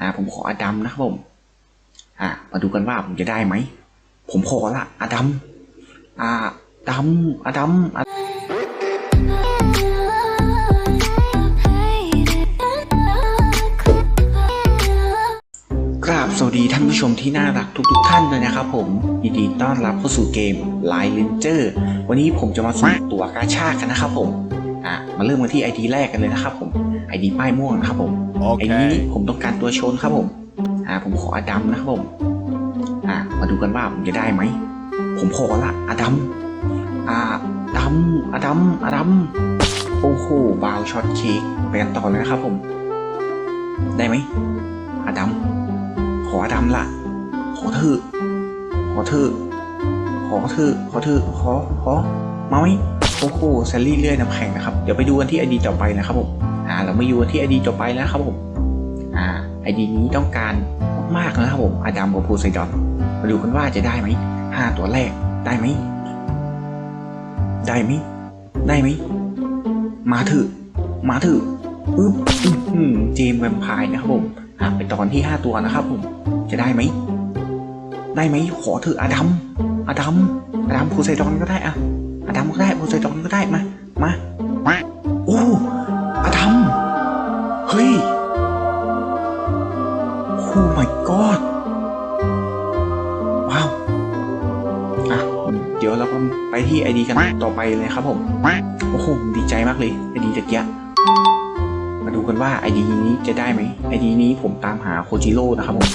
อ่าผมขออดัมนะครับผมอ่ามาดูกันว่าผมจะได้ไหม ผมขอละอดัมอ่าดัมอดัมอกราบสวัสดีท่านผู้ชมที่น่ารักทุกๆทท่านเลยนะครับผมยินดีต้อนรับเข้าสู่เกม Line Ranger วันนี้ผมจะมาสุ่มตัวกาชากันนะครับผม อะมาเริ่มกันที่ ID แรกกันเลยนะครับผม ID ป้ายม่วงนะครับผมไอ้นี้ Okay. ผมต้องการตัวชนครับผมอ่าผมขออดัมนะครับผมอ่ามาดูกันว่าผมจะได้ไหม ผมขอละอดัมอ่าดัมอดัมอดัมโอ้โหบาวช็อตเค้กไปกันต่อเลยนะครับผม ได้ไหมอดัมขออดัมละขอเถอะขอเถอะขอเถอะขอเถอะขอขอ ซลลี่เลื่อยน้ำแข็งนะครับ เดี๋ยวไปดูกันที่ไอดีต่อไปนะครับผม อ่า เรามาอยู่กันที่ไอดีต่อไปแล้วครับผม อ่า ไอดีนี้ต้องการมากๆนะครับผมอดัมกับโพไซดอน มาดูกันว่าจะได้ไหมห้าตัวแรก ได้ไหม ได้ไหม ได้ไหม มาเถอะ มาเถอะอึ๊บอื้อหือเจมแวมไพร์นะครับผมอะไปตอนที่ห้าตัวนะครับผม จะได้ไหม ได้ไหม ขอเถอะอดัมอดัมอดัมโพไซดอนก็ได้อะ โอ้ my god ว้าว อะ เดี๋ยวเราก็ไปที่ไอดีกันต่อไปเลยครับผม โอ้โห ดีใจมากเลยไอดีตะเกียะมาดูกันว่าไอดีนี้จะได้ไหมไอดีนี้ผมตามหาโคจิโร่นะครับผม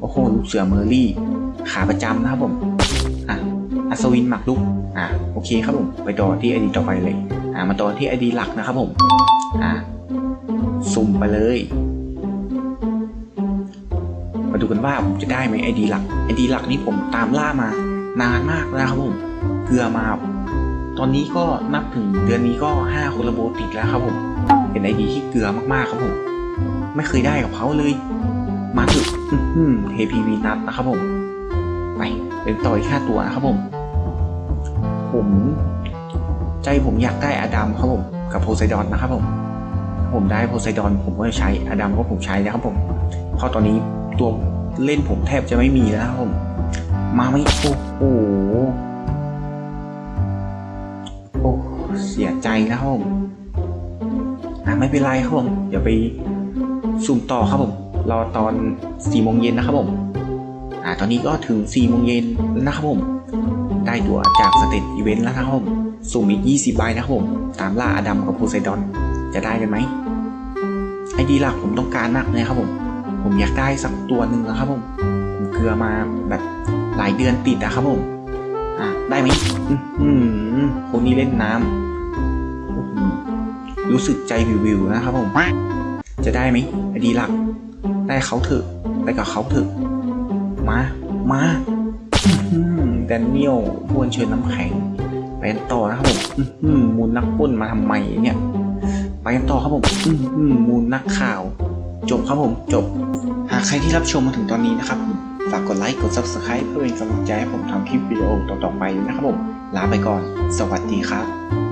โอ้โห ลูกเสือเมอร์รี่ ขาประจำนะครับผม อะ อัศวินหมักลุก อะ โอเคครับผม ไปต่อที่ไอดีต่อไปเลย อะ มาต่อที่ไอดีหลักนะครับผม อะ สุ่มไปเลย มาดูกันว่าผมจะได้ไหมไอดีหลักไอดีหลักนี้ผมตามล่ามานานมากแล้วนะครับผมเกือมา ตอนนี้ก็นับถึงเดือนนี้ก็ห้าคนละโบติดแล้วครับผมเป็นไอดีที่เกลือมากๆครับผมไม่เคยได้กับเขาเลย มาถึงเทพีวีนัทนะครับผมไปเป็นต่ออีกห้าตัวนะครับผม ผมใจผมอยากได้อดัมครับผมกับโพไซดอนนะครับผม ผมได้โพไซดอนผมก็จะใช้อดัมก็ผมใช้นะครับผมเพราะตอนนี้ ตัวเล่นผมแทบจะไม่มีแล้วครับผม มาไม่โอ้โหโอ้เสียใจนะครับผมอะไม่เป็นไรครับผมเดี๋ยวไปสุ่มต่อครับผมรอตอนสี่โมงเย็นนะครับผมอ่าตอนนี้ก็ถึงสี่โมงเย็นแล้วนะครับผม ได้ตัวจากสเตตอีเวนต์แล้วนะครับผมสุ่มอีก 20 ใบนะครับผม ตามล่าอดัมกับโพไซดอน จะได้กันไหมไอดีหลักผมต้องการมากเลยครับผม ผมอยากได้สักตัวหนึ่งนะครับผมผมเกลือมาแบบหลายเดือนติดนะครับผมอะได้ไหมอื้อหือคนนี้เล่นน้ำอื้อหือรู้สึกใจวิวๆนะครับผม จะได้ไหมอดีหลัก ได้เขาเถอะไปกับเขาเถอะมา มาแดนเนียลพวนเชิญน้ำแข็งไปกันต่อนะครับผมอื้อหือมูลนักปล้นมาทำไมเนี่ย ไปกันต่อครับผมอื้อหือมูลนักข่าว จบครับผมจบ หากใครที่รับชมมาถึงตอนนี้นะครับฝากกดไลค์กด subscribe เพื่อเป็นกำลังใจให้ผมทำคลิปวิดีโอต่อๆไปด้วยนะครับผมลาไปก่อน สวัสดีครับ